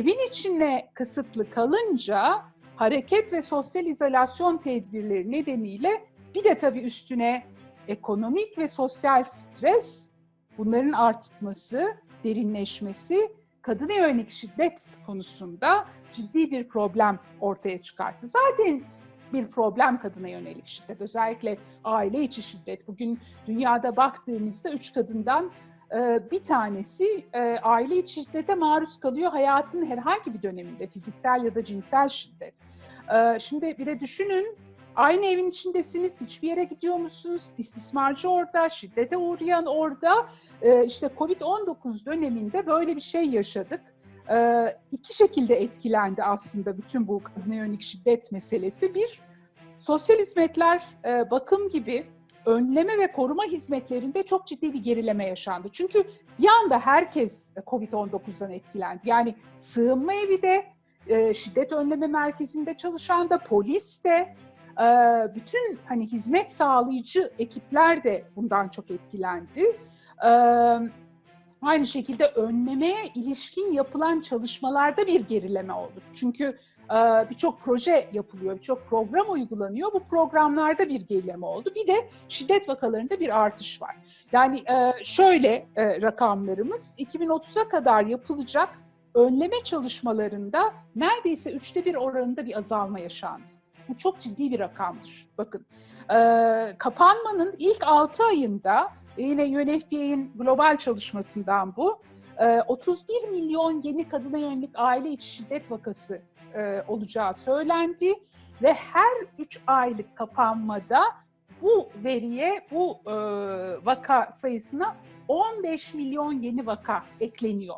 evin içine kısıtlı kalınca hareket ve sosyal izolasyon tedbirleri nedeniyle bir de tabii üstüne ekonomik ve sosyal stres, bunların artması, derinleşmesi kadına yönelik şiddet konusunda ciddi bir problem ortaya çıkarttı. Zaten bir problem kadına yönelik şiddet, özellikle aile içi şiddet. Bugün dünyada baktığımızda üç kadından bir tanesi e, aile içi şiddete maruz kalıyor hayatın herhangi bir döneminde, fiziksel ya da cinsel şiddet. E, şimdi bir de düşünün, aynı evin içindesiniz, hiçbir yere gidiyor musunuz? İstismarcı orada, şiddete uğrayan orada. İşte Covid-19 döneminde böyle bir şey yaşadık. İki şekilde etkilendi aslında bütün bu kadına yönelik şiddet meselesi. Bir, sosyal hizmetler, bakım gibi önleme ve koruma hizmetlerinde çok ciddi bir gerileme yaşandı. Çünkü bir anda herkes Covid-19'dan etkilendi. Yani sığınma evi de, şiddet önleme merkezinde çalışan da, polis de, bütün hani hizmet sağlayıcı ekipler de bundan çok etkilendi. Aynı şekilde önlemeye ilişkin yapılan çalışmalarda bir gerileme oldu. Çünkü birçok proje yapılıyor, birçok program uygulanıyor. Bu programlarda bir gerileme oldu. Bir de şiddet vakalarında bir artış var. Yani şöyle rakamlarımız 2030'a kadar yapılacak önleme çalışmalarında neredeyse üçte bir oranında bir azalma yaşandı. Bu çok ciddi bir rakamdır. Bakın kapanmanın ilk 6 ayında yine UNFPA'nın global çalışmasından bu. 31 milyon yeni kadına yönelik aile içi şiddet vakası e, olacağı söylendi ve her 3 aylık kapanmada bu veriye, bu e, vaka sayısına 15 milyon yeni vaka ekleniyor.